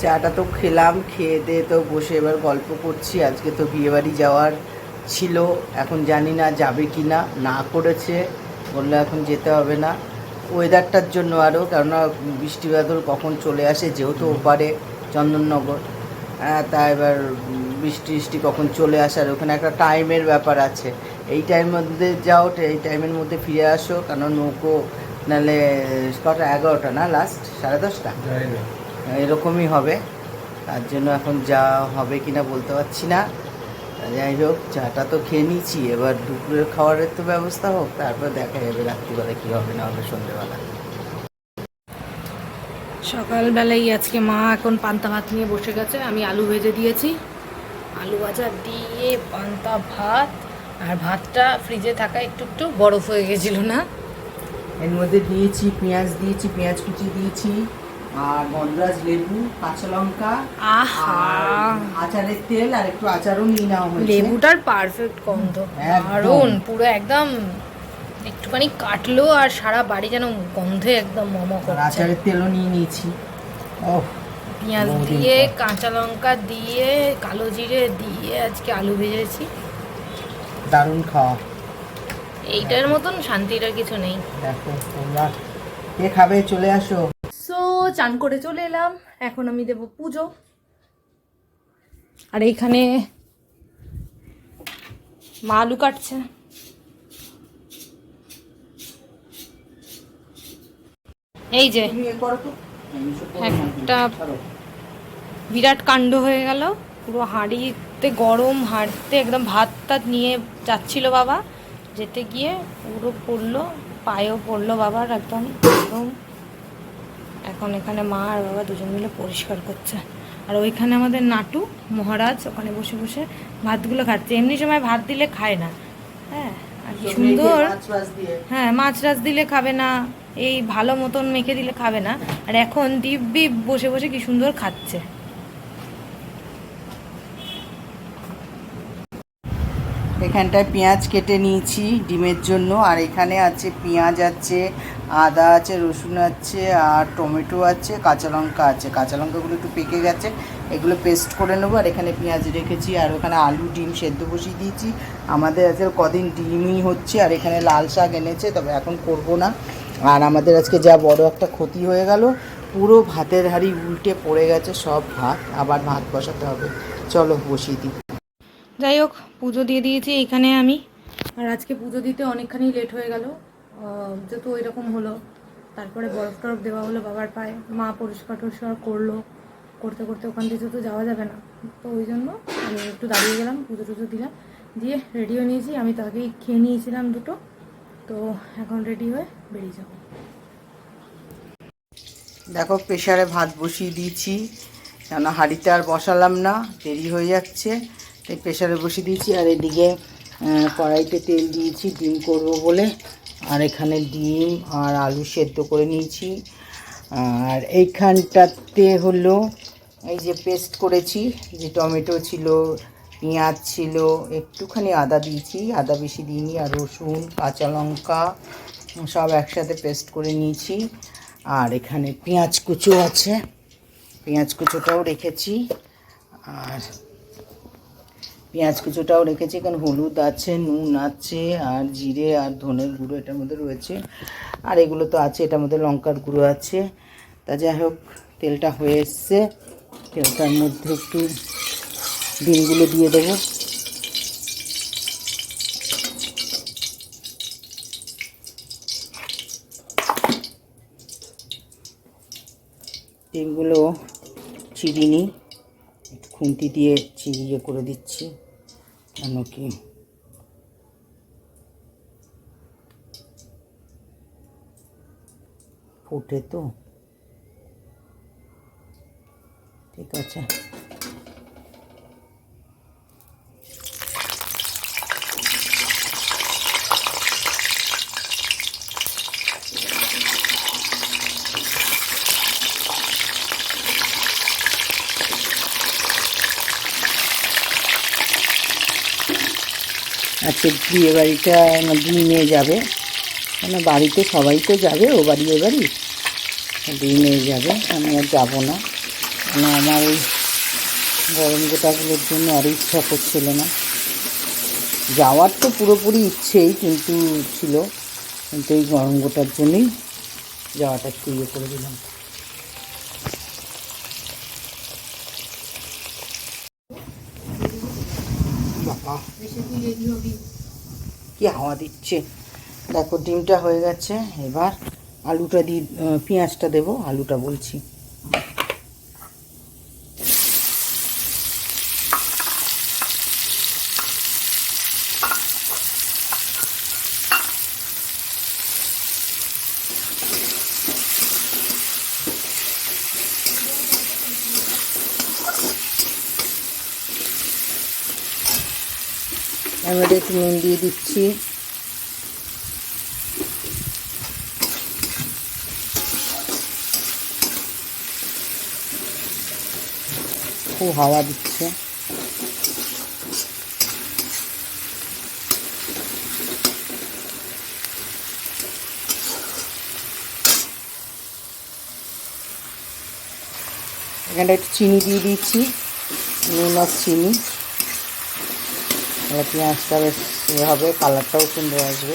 চাটা তো খেলাম খেয়ে দিয়ে তো বসে এবার গল্প করছি। আজকে তো বিয়েবাড়ি যাওয়ার ছিল এখন জানি না যাবে কি না না করেছে বলল এখন যেতে হবে না। ওয়েদারটার জন্য আরও কেননা বৃষ্টি বাদল কখন চলে আসে যেহেতু ওপারে চন্দননগর। তা এবার বৃষ্টি বৃষ্টি কখন চলে আসার ওখানে একটা টাইমের ব্যাপার আছে। এই টাইমের মধ্যে যাও এই টাইমের মধ্যে ফিরে আসো কারণ নৌকো নাহলে কটা এগারোটা না লাস্ট সাড়ে দশটা? এরকমই হবে। তার জন্য এখন যা হবে কিনা বলতে পারছি না। যাই হোক চাটা তো খেয়ে নিয়েছি। এবার দুপুরের খাবারের তো ব্যবস্থা হোক তারপর দেখা যাবে রাত্রিবেলা কী হবে না হবে সন্ধ্যেবেলা সকালবেলায় আজকে মা এখন পান্তা ভাত নিয়ে বসে গেছে। আমি আলু ভেজে দিয়েছি। আলু ভাজা দিয়ে পান্তা ভাত। আর ভাতটা ফ্রিজে থাকা একটু একটু বরফ হয়ে গেছিল না। এর মধ্যে দিয়েছি পেঁয়াজ দিয়েছি পেঁয়াজ কুচি দিয়েছি। আর গন্ধরাজ লেবু কাঁচা লঙ্কা আচারের তেল আর একটু আচারও নিয়ে নেওয়া হয়েছে। লেবুটার পারফেক্ট গন্ধ। দারুণ পুরো একদম একটুখানি কাটলো আর সারা বাড়ি যেন গন্ধে একদম মম করছে। আচারের তেলও নিয়ে নিয়েছি। ও পেঁয়াজ দিয়ে। কাঁচা লঙ্কা দিয়ে কালো জিরে দিয়ে আজকে আলু ভেজেছি। দারুণ খাওয়া। এইটার মতন শান্তির আর কিছু নেই। দেখো তোমরা। কে খাবে? চলে আসো। চান করে চলে এলাম। এখন আমি দেব পুজো। আর এইখানে মা আলু কাটছে। এই যে। একটা বিরাট কাণ্ড হয়ে গেল। পুরো হাঁড়িতে গরম, হাঁড়িতে একদম ভাত টাত নিয়ে যাচ্ছিল বাবা। যেতে গিয়ে পুরো পড়ল, পায়েও পড়ল বাবার একদম একদম এখন এখানে মা আর বাবা দুজন মিলে পরিষ্কার করছে। আর ওইখানে আমাদের নাটু মহারাজ ওখানে বসে বসে ভাতগুলো খাচ্ছে। এমনি সময় ভাত দিলে খায় না। হ্যাঁ আর সুন্দর। হ্যাঁ মাছ টাছ দিলে খাবে না। এই ভালো মতন মেখে দিলে খাবে না। আর এখন দিব্যি বসে বসে কি সুন্দর খাচ্ছে। এখানটায় পেঁয়াজ কেটে নিয়েছি ডিমের জন্য। আর এখানে আছে পেঁয়াজ আছে আদা আছে, রসুন আছে, আর টমেটো আছে, কাঁচা লঙ্কা আছে। কাঁচা লঙ্কাগুলো একটু পেকে গেছে, এগুলো পেস্ট করে নেব, আর এখানে পেঁয়াজ রেখেছি, আর ওখানে আলু ডিম সেদ্ধ বসিয়ে দিয়েছি। আমাদের আজকে কদিন ডিমই হচ্ছে, আর এখানে লাল শাক এনেছে, তবে এখন করব না। আর আমাদের আজকে যা বড় একটা ক্ষতি হয়ে গেল, পুরো ভাতের হাঁড়ি উল্টে পড়ে গেছে, সব ভাত, আবার ভাত বসাতে হবে। চলো, বসিয়ে দিই। যাই হোক, পুজো দিয়ে দিয়েছি, এখানে আমি। আর আজকে পুজো দিতে অনেকখানি লেট হয়ে গেল। যেহেতু ওই রকম হলো। তারপরে বরফ টরফ দেওয়া হলো বাবার পায়ে। মা পরিষ্কার টরিষ্কার করল। করতে করতে ওখান থেকে তো যাওয়া যাবে না। তো ওই জন্য আমি একটু দাঁড়িয়ে গেলাম, পুজো টুজো দিলাম। দিয়ে রেডিও নিয়েছি। আমি তাকেই খেয়ে নিয়েছিলাম দুটো। তো এখন রেডি হয়ে বেরিয়ে যাব। দেখো প্রেশারে ভাত বসিয়ে দিয়েছি। কেন হাঁড়িতে আর বসালাম না, দেরি হয়ে যাচ্ছে। তাই প্রেশারে বসিয়ে দিয়েছি। আর এদিকে কড়াইতে তেল দিয়েছি, ডিম করব বলে। আর এখানে ডিম আর আলু সেদ্ধ করে নিয়েছি। আর এইখানটাতে হলো এই যে পেস্ট করেছি, যে টমেটো ছিল, পেঁয়াজ ছিল, একটুখানি আদা দিয়েছি। আদা বেশি দিইনি, আর রসুন, কাঁচা লঙ্কা, সব একসাথে পেস্ট করে নিয়েছি। আর এখানে পেঁয়াজ কুচো আছে। পেঁয়াজ কুচোটাও রেখেছি। আর পেঁয়াজ কুচোটাও রেখেছি এখানে হলুদ আছে, নুন আছে, আর জিরে আর ধনের গুঁড়ো এটার মধ্যে রয়েছে। আর এগুলো তো আছে, এটার মধ্যে লঙ্কার গুঁড়ো আছে। তা যাই হোক, তেলটা হয়ে এসছে। তেলটার মধ্যে একটু ডিমগুলো দিয়ে দেবো। ডিমগুলো একটু খুন্তি দিয়ে চিড়িয়ে করে দিচ্ছি। কেন কি ফুটে তো। ঠিক আছে। আজকে বিয়ে বাড়িটা দুই মেয়ে যাবে। মানে বাড়িতে সবাই তো যাবে, ও বাড়ি ও বাড়ি। দুই মেয়ে যাবে, আমি আর যাব না। মানে আমার ওই গরম গোটাগুলোর জন্য আর ইচ্ছা করছিল না। যাওয়ার তো পুরোপুরি ইচ্ছেই কিন্তু ছিল, কিন্তু এই গরম গোটার জন্যই যাওয়াটা একটু ইয়ে করে দিলাম। বাবা। কি হাওয়া দিচ্ছে। দেখো ডিমটা হয়ে গেছে। এবার আলুটা দিয়ে পেঁয়াজটা দেবো আলুটা বলছি। আমি এটা একটু নুন দিয়ে দিচ্ছি। খুব হাওয়া দিচ্ছে। এখানটা একটু চিনি দিয়ে দিচ্ছি, নুন আর চিনি। তাহলে পেঁয়াজটা বেশ ইয়ে হবে কালারটাও সুন্দর আসবে।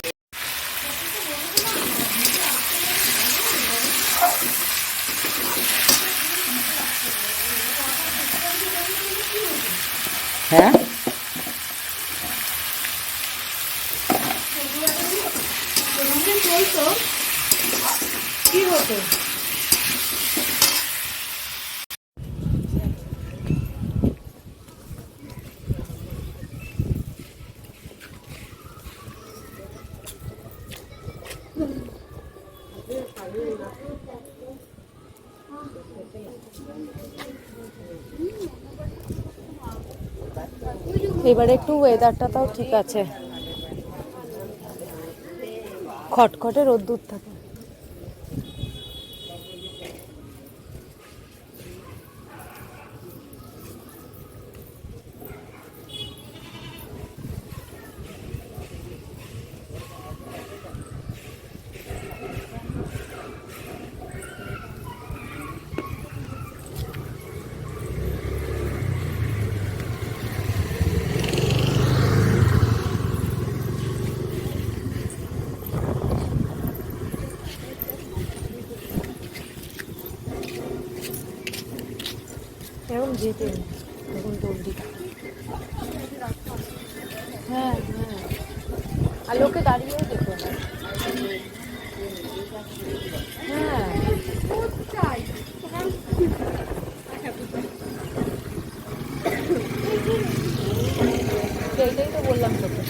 হ্যাঁ কি হতো এবারে একটু ওয়েদারটা তাও ঠিক আছে। খটখটে রোদ্দুর থাকে। যেতে তখন জলদি হ্যাঁ হ্যাঁ। আর লোকে দাঁড়িয়েও না। হ্যাঁ। সেইটাই তো বললাম তোকে।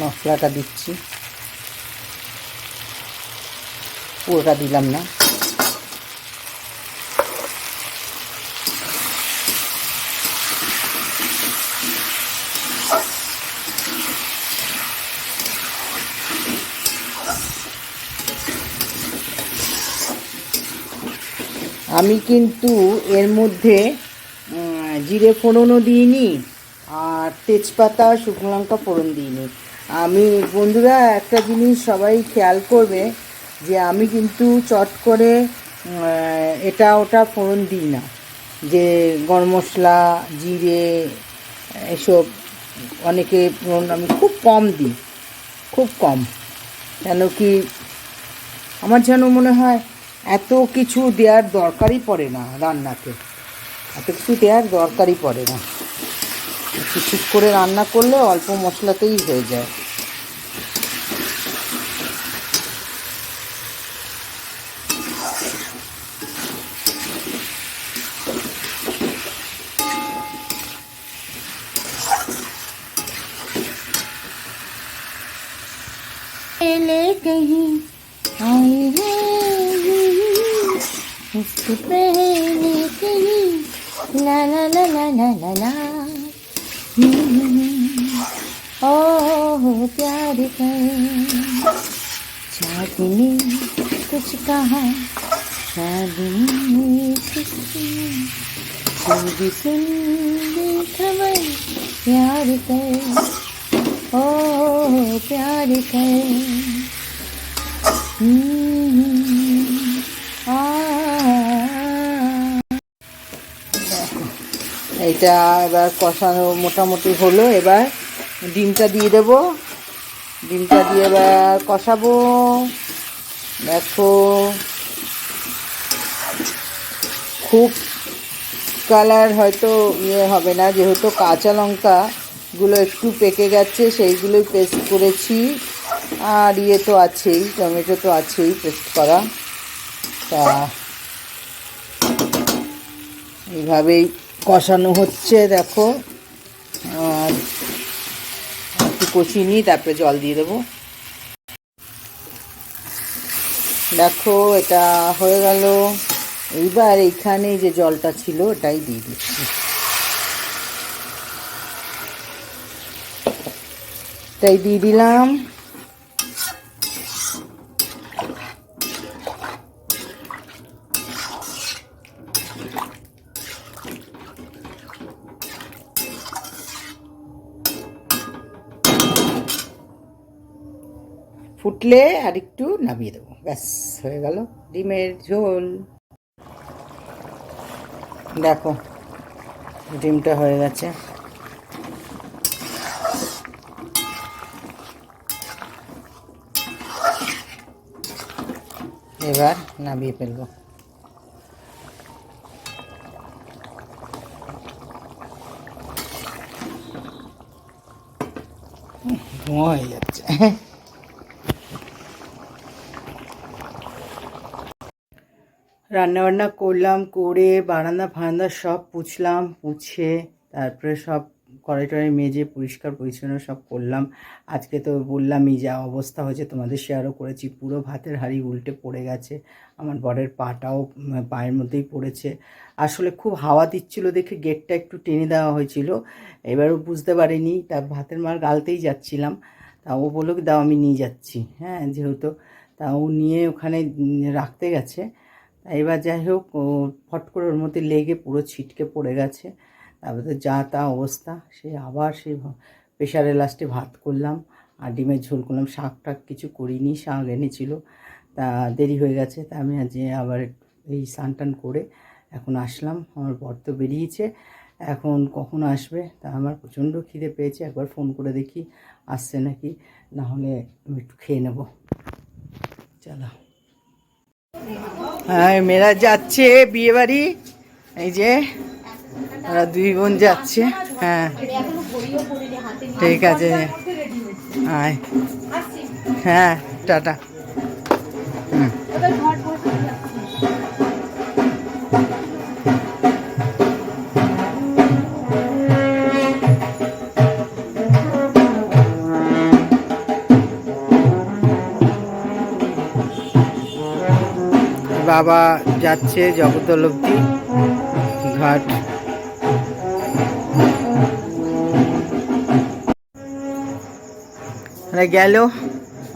মশলাটা দিচ্ছি। পুরোটা দিলাম না। আমি কিন্তু এর মধ্যে জিরে ফোড়নও দিইনি, আর তেজপাতা, শুকনো লঙ্কা ফোড়ন দিইনি। আমি, বন্ধুরা, একটা জিনিস সবাই খেয়াল করবে যে আমি কিন্তু চট করে এটা ওটা ফোড়ন দিই না। যে গরম মশলা, জিরে, এসব অনেকে ফোড়ন আমি খুব কম দিই, খুব কম। কেন কি আমার যেন মনে হয় এত কিছু দেওয়ার দরকারই পড়ে না রান্নাতে। এত কিছু দেওয়ার দরকারই পড়ে না। একটু ঠিক করে রান্না করলে অল্প মশলাতেই হয়ে যায় ले कहीं आई है उसके पहले कहीं ला ला ला ला ला ला ला ओ प्यार कर चाँदनी कुछ कहा चाँदनी कुछ तू भी सुन ले खबर प्यार कर ओ प्यार कर हम्म, आ এটা এবার কষানো মোটামুটি হলো এবার ডিমটা দিয়ে দেবো। ডিমটা দিয়ে এবার কষাবো। দেখো, খুব কালার হয়তো ইয়ে হবে না, যেহেতু কাঁচা লঙ্কাগুলো একটু পেকে গেছে, সেইগুলোই পেস্ট করেছি। আর ইয়ে তো আছেই, টমেটো তো আছেই পেস্ট করা। তা এইভাবেই কষানো হচ্ছে, দেখো আর একটু কষিয়ে নিয়ে তারপরে জল দিয়ে দেবো। দেখো, এটা হয়ে গেল। এইবার এইখানে যে জলটা ছিল, ওটাই দিয়ে দিচ্ছি। এটাই দিয়ে দিলাম। ফুটলে আর একটু নামিয়ে দেবো। ব্যাস, হয়ে গেল। ডিমের ঝোল। দেখো, ডিমটা হয়ে গেছে। এবার নামিয়ে ফেলব। হয়ে যাচ্ছে। রান্নাবান্না করলাম, করে বারান্দা ফারান্দা সব পুছলাম, পুছে তারপরে সব কড়াই টড়াই মেজে পরিষ্কার পরিচ্ছন্ন সব করলাম। আজকে তো বললামই যা অবস্থা হয়েছে, তোমাদের শেয়ারও করেছি। পুরো ভাতের হাঁড়ি উল্টে পড়ে গেছে। আমার বরের পাটাও পায়ের মধ্যেই পড়েছে। আসলে খুব হাওয়া দিচ্ছিল দেখে গেটটা একটু টেনে দেওয়া হয়েছিল। এবারও বুঝতে পারিনি, তা ভাতের মার গালতেই যাচ্ছিলাম। তা ও বলল দাও আমি নিয়ে যাচ্ছি। হ্যাঁ যেহেতু তা ও নিয়ে ওখানে রাখতে গেছে। এবার যাই হোক ফট করে ওর মধ্যে লেগে পুরো ছিটকে পড়ে গেছে। তারপরে তো যা তা অবস্থা, সে আবার সেই প্রেশারে লাস্টে ভাত করলাম, আর ডিমের ঝোল করলাম, শাক টাক কিছু করিনি, শাক এনেছিল। তা দেরি হয়ে গেছে, তা আমি আজ আবার এই স্নান টান করে এখন আসলাম। আমার বর তো বেরিয়েছে, এখন কখন আসবে? তা আমার প্রচণ্ড খিদে পেয়েছে, একবার ফোন করে দেখি, আসছে নাকি? না হলে আমি একটু খেয়ে নেব। চলো। হ্যাঁ মেয়েরা যাচ্ছে বিয়ে বাড়ি। এই যে, ওরা দুই বোন যাচ্ছে। হ্যাঁ ঠিক আছে। হ্যাঁ টাটা। বাবা যাচ্ছে জগতল অব্দি ঘাট। মানে গেল,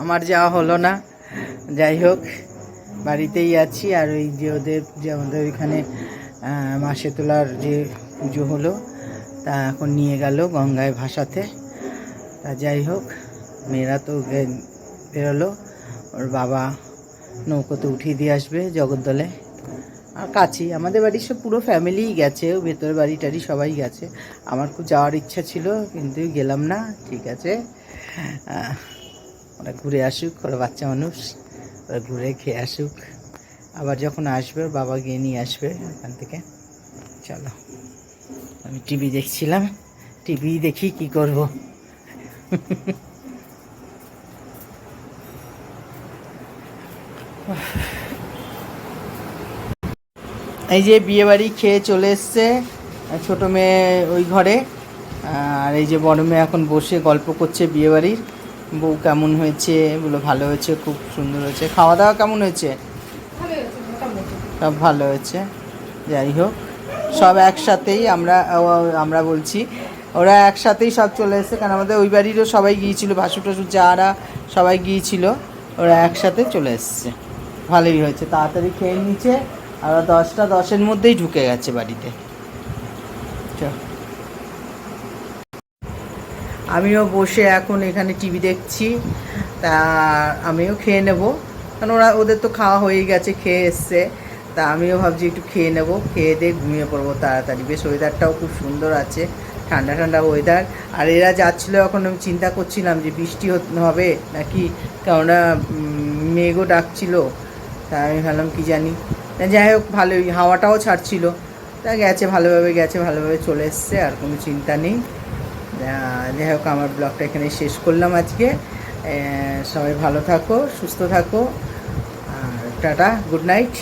আমার যাওয়া হলো না। যাই হোক, বাড়িতেই আছি। আর ওই যে ওদের, যে আমাদের এখানে মাসে তোলার যে পুজো হলো, তা এখন নিয়ে গেল গঙ্গায় ভাসাতে। তা যাই হোক, মেয়েরা তো বেরোলো। ওর বাবা নৌকোতে উঠিয়ে দিয়ে আসবে জগদ্দলে। আর কাছেই, আমাদের বাড়ির সব পুরো ফ্যামিলিই গেছে, ও ভেতরের বাড়ি টাড়ি সবাই গেছে। আমার খুব যাওয়ার ইচ্ছা ছিল, কিন্তু গেলাম না, ঠিক আছে। ওরা ঘুরে আসুক, ওরা বাচ্চা মানুষ, ওরা ঘুরে খেয়ে আসুক। আবার যখন আসবে, বাবা গিয়ে নিয়ে আসবে ওখান থেকে। চলো, আমি টিভি দেখছিলাম, টিভি দেখি কি করব। এই যে বিয়ে বাড়ি খেয়ে চলে এসছে ছোট মেয়ে ওই ঘরে, আর এই যে বড় মেয়ে এখন বসে গল্প করছে বিয়ে বাড়ির বউ কেমন হয়েছে, বলে ভালো হয়েছে, খুব সুন্দর হয়েছে। খাওয়া দাওয়া কেমন হয়েছে? সব ভালো হয়েছে, যাই হোক। সব একসাথেই আমরা আমরা বলছি, ওরা একসাথেই সব চলে এসেছে, কারণ আমাদের ওই বাড়িরও সবাই গিয়েছিল ভাসু টাসু যারা সবাই গিয়েছিল, ওরা একসাথে চলে এসছে। ভালোই হয়েছে। তাড়াতাড়ি খেয়ে নিচ্ছে আর দশটা দশের মধ্যেই ঢুকে গেছে বাড়িতে। আমিও বসে এখন এখানে টিভি দেখছি, তা আমিও খেয়ে নেব। কারণ ওরা, ওদের তো খাওয়া হয়ে গেছে, খেয়ে এসছে। তা আমিও ভাবছি একটু খেয়ে নেব, খেয়ে দিয়ে ঘুমিয়ে পড়ব তাড়াতাড়ি। বেশ ওয়েদারটাও খুব সুন্দর আছে, ঠান্ডা ঠান্ডা ওয়েদার আর এরা যাচ্ছিল এখন আমি চিন্তা করছিলাম যে বৃষ্টি হবে নাকি? কেননা মেঘও ডাকছিল। তা আমি ভাবলাম কি জানি। যাই হোক, ভালোই, হাওয়াটাও ছাড়ছিল। তা গেছে, ভালোভাবে গেছে, ভালোভাবে চলে এসছে, আর কোনো চিন্তা নেই। যাই হোক, আমার ব্লগটা এখানে শেষ করলাম আজকে। সবাই ভালো থাকো, সুস্থ থাকো, আর টাটা, গুড নাইট।